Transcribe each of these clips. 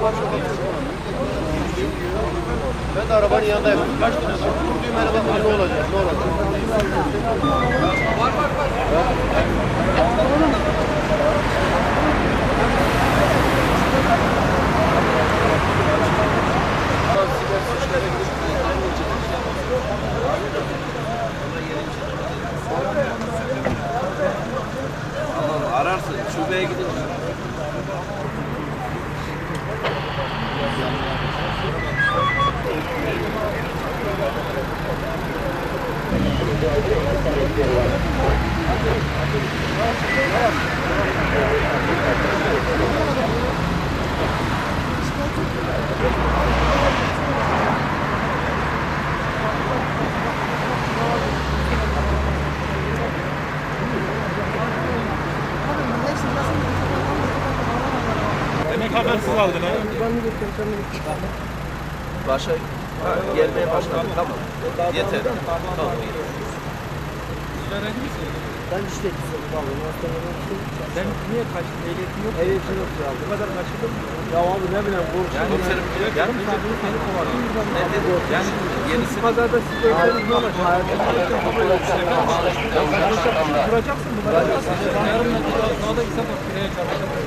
Ben de arabanın yanındayım. Kaç tane vurduğum hele bak ne olacak ne olacak. Var var var. Ararsın, şubeye gidin. Demek habersiz aldın ha. Başa ha, gelmeye başladı. Tamam. Yeter. Tamam. Ben işte vallahi hastaneden Sen niye kaçtın? Ehliyetin yok. Ehliyetim yok ya. Bu kadar kaçırdın mı? Ya abi ne bileyim borç. Yani komiserim yarım saattir seni kovalıyor. Ne dedi? Yani yenisi Pazarda siz ölseniz ne olacak? Duracaksın bu kadar. Yarın ne da gitsen bak pireye çalışacak.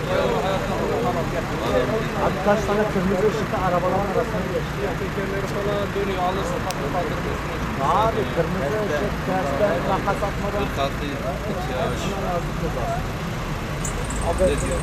Abi kaç tane kırmızı ışıkta arabaların arasına geçti. Tekerleri falan dönüyor. Alırsın kapıyı kaldırıyorsun. Abi kırmızı ışık tersten makas atmadan kalktı. Ya. lazım. Ne diyor?